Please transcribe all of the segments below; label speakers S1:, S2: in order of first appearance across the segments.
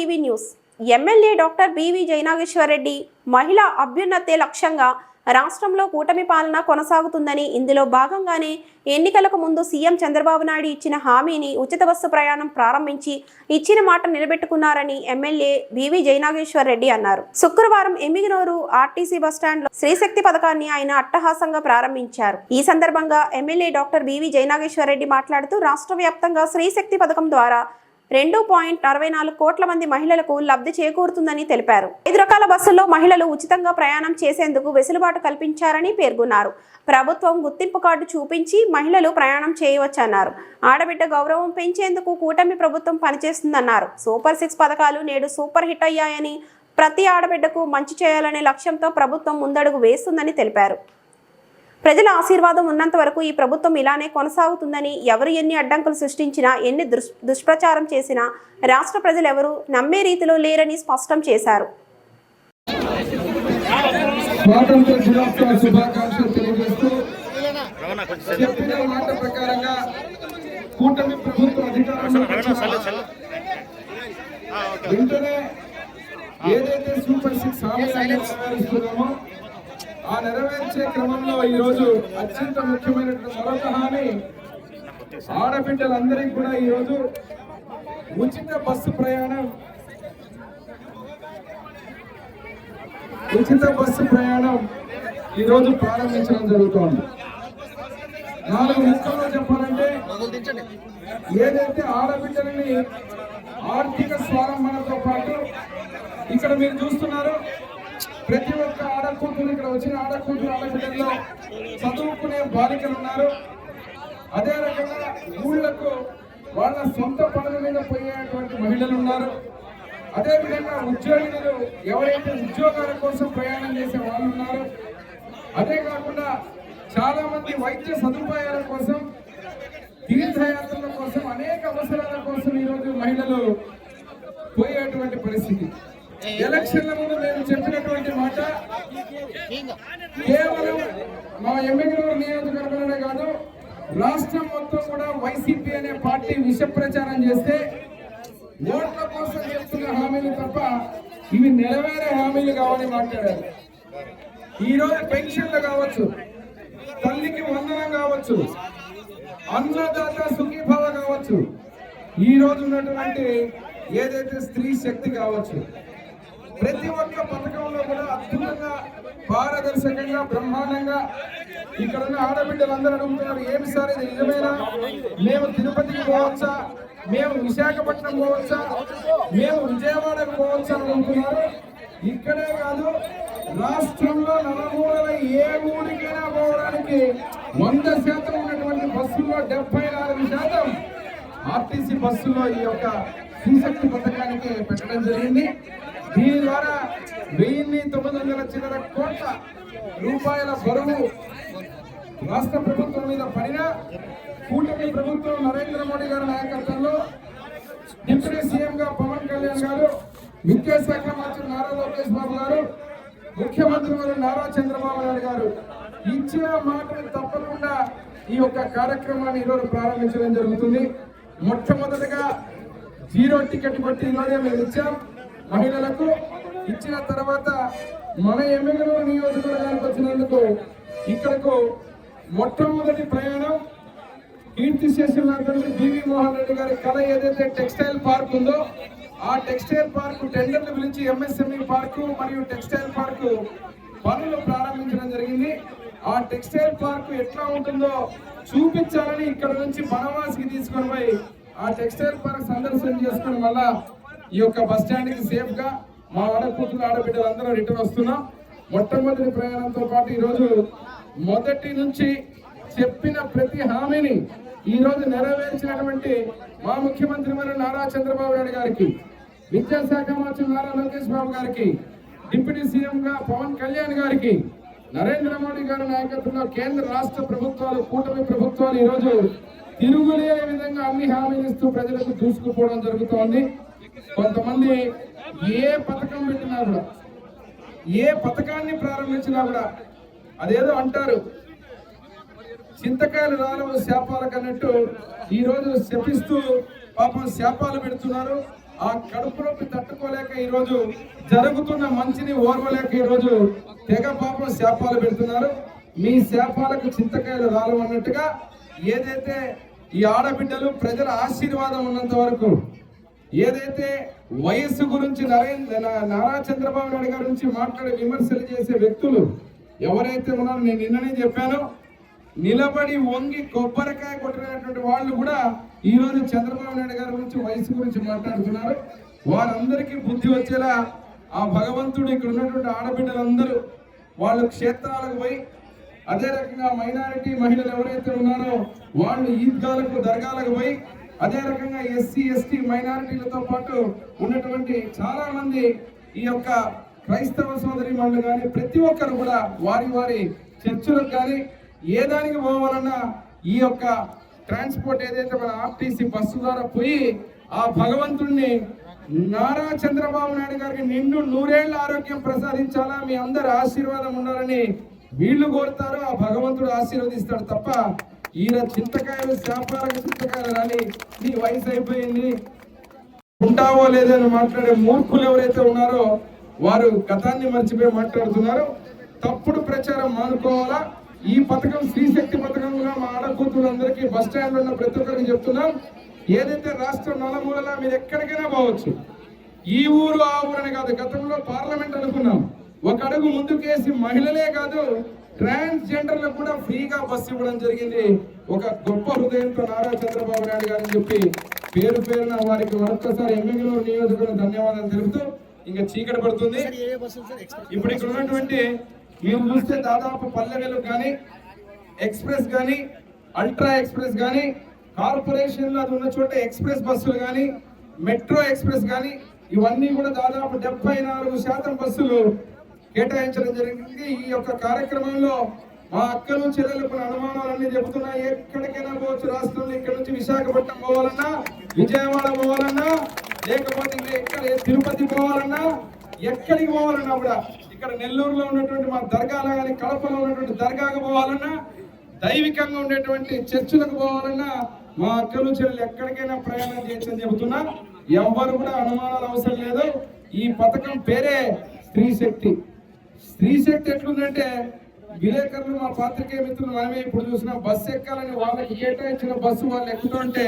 S1: TV news. MLA doctor BV Jainageswara Reddy మహిళా అభ్యున్నతే లక్ష్యంగా రాష్ట్రంలో కూటమి పాలన కొనసాగుతుందని ఇందులో భాగంగానే ఎన్నికలకు ముందు సీఎం చంద్రబాబు నాయుడు ఇచ్చిన హామీని ఉచిత బస్సు ప్రయాణం ప్రారంభించి ఇచ్చిన మాట నిలబెట్టుకున్నారని ఎమ్మెల్యే బివి జయనాగేశ్వర్ రెడ్డి అన్నారు. శుక్రవారం ఎమ్మిగినూరు ఆర్టీసీ బస్టాండ్లో శ్రీశక్తి పథకాన్ని ఆయన అట్టహాసంగా ప్రారంభించారు. ఈ సందర్భంగా MLA doctor B V Jayanageshwar Reddy మాట్లాడుతూ రాష్ట్ర వ్యాప్తంగా శ్రీశక్తి పథకం ద్వారా రెండు పాయింట్ అరవై నాలుగు కోట్ల మంది మహిళలకు లబ్ధి చేకూరుతుందని తెలిపారు. ఐదు రకాల బస్సుల్లో మహిళలు ఉచితంగా ప్రయాణం చేసేందుకు వెసులుబాటు కల్పించారని పేర్కొన్నారు. ప్రభుత్వం గుర్తింపు కార్డు చూపించి మహిళలు ప్రయాణం చేయవచ్చన్నారు. ఆడబిడ్డ గౌరవం పెంచేందుకు కూటమి ప్రభుత్వం పనిచేస్తుందన్నారు. సూపర్ సిక్స్ పథకాలు నేడు సూపర్ హిట్ అయ్యాయని ప్రతి ఆడబిడ్డకు మంచి చేయాలనే లక్ష్యంతో ప్రభుత్వం ముందడుగు వేస్తుందని తెలిపారు. ప్రజల ఆశీర్వాదం ఉన్నంత వరకు ఈ ప్రభుత్వం ఇలానే కొనసాగుతుందని ఎవరు ఎన్ని అడ్డంకులు సృష్టించినా ఎన్ని దుష్ దుష్ప్రచారం చేసినా రాష్ట్ర ప్రజలు నమ్మే రీతిలో లేరని స్పష్టం చేశారు.
S2: స్వాతంత్ర దినోత్సవ శుభాకాంక్షలు తెలియజేస్తూ చెప్పిన మాట ప్రకారంగా కూటమి వెంటనే ఏదైతే సూపర్ సిక్స్ హామీలను నెరవేరుస్తున్నామో నెరవేర్చే క్రమంలో ఈ రోజు అత్యంత ముఖ్యమైనటువంటి మరొక హామీ. ఆడబిడ్డలందరికీ కూడా ఈ రోజు ఉచిత బస్సు ప్రయాణం. ఉచిత బస్సు ప్రయాణం ఈ రోజు ప్రారంభించడం జరుగుతోంది. నాలుగు ముక్కల్లో చెప్పాలంటే ఏదైతే ఆడబిడ్డలని ఆర్థిక స్వారంభణతో పాటు ఇక్కడ మీరు చూస్తున్నారు ప్రతి ఒక్క ఆడకూతురు ఇక్కడ వచ్చిన ఆడకూతురు ఆడబిడ్డల్లో చదువుకునే బాలికలు ఉన్నారు. అదే రకంగా ఊళ్ళకు వాళ్ళ సొంత పనుల మీద పోయేటువంటి మహిళలు ఉన్నారు. అదే విధంగా ఉద్యోగులు ఎవరైతే ఉద్యోగాల కోసం ప్రయాణం చేసే వాళ్ళు ఉన్నారు అదే కాకుండా చాలా మంది వైద్య సదుపాయాల కోసం తీర్థయాత్రల కోసం అనేక అవసరాల కోసం ఈరోజు మహిళలు పోయేటువంటి పరిస్థితి. ఎలక్షన్ల ముందు మేము చెప్పినటువంటి మాట కేవలం మా ఎమ్మెల్యేలు నియోజకవర్గంలోనే కాదు రాష్ట్రం మొత్తం కూడా వైసీపీ అనే పార్టీ విష ప్రచారం చేస్తే ఓట్ల కోసం చెప్తున్న హామీలు తప్ప ఇవి నెరవేరే హామీలు కావని మాట్లాడారు. ఈ రోజు పెన్షన్లు కావచ్చు తల్లికి వందనం కావచ్చు అన్నదాత సుఖీభావ కావచ్చు ఈ రోజు ఉన్నటువంటి ఏదైతే స్త్రీ శక్తి కావచ్చు ప్రతి ఒక్క పథకంలో కూడా అద్భుతంగా పారదర్శకంగా బ్రహ్మాండంగా ఇక్కడ ఉన్న ఆడబిడ్డలందరూ అడుగుతున్నారు ఏమి సార్ ఇది నిజమేనా? మేము తిరుపతికి పోవచ్చా? మేము విశాఖపట్నం పోవచ్చా? మేము విజయవాడకు పోవచ్చా? అని అడుగుతున్నారు. ఇక్కడే కాదు రాష్ట్రంలో నలుమూలల ఏ ఊరికైనా పోవడానికి వంద శాతం ఉన్నటువంటి బస్సుల్లో డెబ్బై నాలుగు శాతం ఆర్టీసీ బస్సులో ఈ యొక్క శ్రీశక్తి పథకానికి పెట్టడం జరిగింది. దీని ద్వారా వెయ్యిన్ని తొమ్మిది వందల చిల్లర కోట్ల రూపాయల బరువు రాష్ట్ర ప్రభుత్వం మీద పడిన కూటమి ప్రభుత్వం నరేంద్ర మోడీ గారి నాయకత్వంలో డిప్యూటీ సీఎం గా పవన్ కళ్యాణ్ గారు విద్యాశాఖ మంత్రి నారా లోకేష్ బాబు గారు ముఖ్యమంత్రి గారు నారా చంద్రబాబు నాయుడు గారు ఇచ్చిన మాటలు తప్పకుండా ఈ యొక్క కార్యక్రమాన్ని ఈరోజు ప్రారంభించడం జరుగుతుంది. మొట్టమొదటిగా జీరో టికెట్ బట్టి ఇలానే మేము ఇచ్చాం. మహిళలకు ఇచ్చిన తర్వాత మన ఎమ్మెల్యేలు నియోజకవర్గానికి వచ్చినందుకు ఇక్కడకు మొట్టమొదటి ప్రయాణం కీర్తి చేసినటువంటి బివి మోహన్ రెడ్డి గారి కళ ఏదైతే టెక్స్టైల్ పార్క్ ఉందో ఆ టెక్స్టైల్ పార్క్ టెండర్లు పిలిచి ఎంఎస్ఎంఈ పార్కు మరియు టెక్స్టైల్ పార్కు పనులు ప్రారంభించడం జరిగింది. ఆ టెక్స్టైల్ పార్క్ ఎట్లా ఉంటుందో చూపించాలని ఇక్కడ నుంచి బనవాసికి తీసుకొని పోయి ఆ టెక్స్టైల్ పార్క్ సందర్శన చేసుకోవడం వల్ల ఈ యొక్క బస్ స్టాండ్కి సేఫ్గా మా ఆడకూతులు ఆడబిడ్డలు అందరూ రిటర్న్ వస్తున్నాం. మొట్టమొదటి ప్రయాణంతో పాటు ఈరోజు మొదటి నుంచి చెప్పిన ప్రతి హామీని ఈరోజు నెరవేర్చినటువంటి మా ముఖ్యమంత్రి మరి నారా చంద్రబాబు నాయుడు గారికి విద్యాశాఖ మంత్రి నారా లోకేష్ బాబు గారికి డిప్యూటీ సీఎం గా పవన్ కళ్యాణ్ గారికి నరేంద్ర మోడీ గారి నాయకత్వంలో కేంద్ర రాష్ట్ర ప్రభుత్వాలు కూటమి ప్రభుత్వాలు ఈరోజు తిరుగులేని విధంగా అన్ని హామీలు ఇస్తూ ప్రజలకు దూసుకుపోవడం జరుగుతోంది. కొంతమంది ఏ పథకం పెట్టినా కూడా ఏ పథకాన్ని ప్రారంభించినా కూడా అదేదో అంటారు. చింతకాయలు రాలవు శాపాలకు అన్నట్టు ఈరోజు శపిస్తూ పాపం శాపాలు పెడుతున్నారు. ఆ కడుపు నొప్పి తట్టుకోలేక ఈరోజు జరుగుతున్న మంచిని ఓర్వలేక ఈరోజు తెగ పాపం శాపాలు పెడుతున్నారు. మీ శాపాలకు చింతకాయలు రాలవు అన్నట్టుగా ఏదైతే ఈ ఆడబిడ్డలు ప్రజల ఆశీర్వాదం ఉన్నంత వరకు ఏదైతే వయస్సు గురించి నరేంద్ర నా- నారా చంద్రబాబు నాయుడు గారి గురించి మాట్లాడే విమర్శలు చేసే వ్యక్తులు ఎవరైతే ఉన్నారో నేను నిన్ననే చెప్పాను నిలబడి వంగి కొబ్బరికాయ కొట్టినటువంటి వాళ్ళు కూడా ఈ రోజు చంద్రబాబు నాయుడు గారి గురించి వయసు గురించి మాట్లాడుతున్నారు. వారందరికీ బుద్ధి వచ్చేలా ఆ భగవంతుడు ఇక్కడ ఉన్నటువంటి ఆడబిడ్డలందరూ వాళ్ళు క్షేత్రాలకు పోయి అదే రకంగా మైనారిటీ మహిళలు ఎవరైతే ఉన్నారో వాళ్ళు ఈద్గాలకు దర్గాలకు పోయి అదే రకంగా ఎస్సీ ఎస్టీ మైనారిటీలతో పాటు ఉన్నటువంటి చాలా మంది ఈ యొక్క క్రైస్తవ సోదరి వాళ్ళు కానీ ప్రతి ఒక్కరు కూడా వారి వారి చర్చలకు కానీ ఏ దానికి పోవాలన్నా ఈ యొక్క ట్రాన్స్పోర్ట్ ఏదైతే మన ఆర్టీసీ బస్సు ద్వారా పోయి ఆ భగవంతుణ్ణి నారా చంద్రబాబు నాయుడు గారికి నిండు నూరేళ్ళ ఆరోగ్యం ప్రసాదించాలా? మీ అందరి ఆశీర్వాదం ఉండాలని వీళ్ళు కోరుతారో ఆ భగవంతుడు ఆశీర్వదిస్తాడు తప్ప ఈయన చింతకాయలు శాపాలకు చింతకాయలు రాని నీ వయసు అయిపోయింది. ఉంటావో లేదని మాట్లాడే మూర్ఖులు ఎవరైతే ఉన్నారో వారు గతాన్ని మర్చిపోయి మాట్లాడుతున్నారు. తప్పుడు ప్రచారం మానుకోవాలా? ఈ పథకం శ్రీశక్తి పథకంగా మా ఆడకూతులందరికీ బస్ స్టాండ్ ఉన్న ప్రతి ఒక్కరికి చెప్తున్నాం. ఏదైతే రాష్ట్రం నలుమూలలా మీరు ఎక్కడికైనా పోవచ్చు. ఈ ఊరు ఆ ఊరు అని కాదు గతంలో పార్లమెంట్ అనుకున్నాం. ఒక అడుగు ముందుకేసి మహిళలే కాదు ట్రాన్స్జెండర్లకు కూడా ఫ్రీగా బస్సు ఇవ్వడం జరిగింది. ఒక గొప్ప హృదయంతో నారా చంద్రబాబు నాయుడు గారు అని చెప్పి పేరు పేరున వారికి మరొకసారి ఎమ్మెల్యేలు నియోజకవర్గం ధన్యవాదాలు తెలుపుతూ ఇంకా చీకటి పడుతుంది. ఇప్పుడు ఇక్కడ ఉన్నటువంటి మీరు చూస్తే దాదాపు పల్లెలు కానీ ఎక్స్ప్రెస్ కానీ అల్ట్రా ఎక్స్ప్రెస్ కానీ కార్పొరేషన్లో అది ఉన్న చోట ఎక్స్ప్రెస్ బస్సులు కానీ మెట్రో ఎక్స్ప్రెస్ కానీ ఇవన్నీ కూడా దాదాపు డెబ్బై నాలుగు శాతం బస్సులు కేటాయించడం జరిగింది. ఈ యొక్క కార్యక్రమంలో మా అక్కలు చెల్లెలు అనుమానాలన్నీ చెబుతున్నాయి ఎక్కడికైనా పోవచ్చు రాష్ట్రంలో. ఇక్కడ నుంచి విశాఖపట్నం పోవాలన్నా విజయవాడ పోవాలన్నా లేకపోతే ఎక్కడ తిరుపతి పోవాలన్నా ఎక్కడికి పోవాలన్నా కూడా ఇక్కడ నెల్లూరులో ఉన్నటువంటి మా దర్గాలో కానీ కడపలో ఉన్నటువంటి దర్గాకు పోవాలన్నా దైవికంగా ఉండేటువంటి చర్చలకు పోవాలన్నా మా అక్కలు చెల్లెలు ఎక్కడికైనా ప్రయాణం చేయొచ్చని చెబుతున్నా. ఎవ్వరు కూడా అనుమానాలు అవసరం లేదు. ఈ పథకం పేరే స్త్రీ శక్తి. స్త్రీ శక్తి ఎట్లుందంటే విలేకరులు మా పాత్రికేయ మిత్రులు మనమే ఇప్పుడు చూసినా బస్సు ఎక్కాలని వాళ్ళకి కేటాయించిన బస్సు వాళ్ళు ఎక్కుతుంటే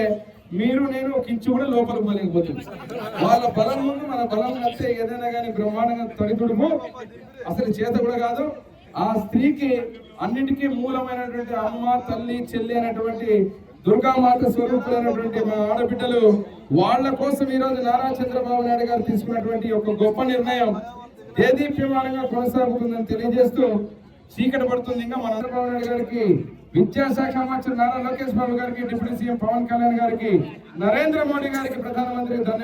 S2: మీరు నేను ఒక ఇంచు కూడా లోపల పోలేకపోతుంది వాళ్ళ బలం ముందు మన బలం నచ్చే ఏదైనా కానీ బ్రహ్మాండంగా తడితుడుము అసలు చేత కూడా కాదు. ఆ స్త్రీకి అన్నిటికీ మూలమైనటువంటి అమ్మ తల్లి చెల్లి అనేటువంటి దుర్గామాత స్వరూపులైనటువంటి మా ఆడబిడ్డలు వాళ్ళ కోసం ఈ రోజు నారా చంద్రబాబు నాయుడు గారు తీసుకున్నటువంటి ఒక గొప్ప నిర్ణయం. దేదీప్యమానంగా కొనసాగుతుందని తెలియజేస్తూ చీకటి పడుతుంది ఇంకా మన చంద్రబాబు నాయుడు గారికి విద్యాశాఖ మంత్రి నారా లోకేష్ బాబు గారికి డిప్యూటీ సీఎం పవన్ కళ్యాణ్ గారికి నరేంద్ర మోడీ గారికి ప్రధానమంత్రి ధన్యవాదాలు.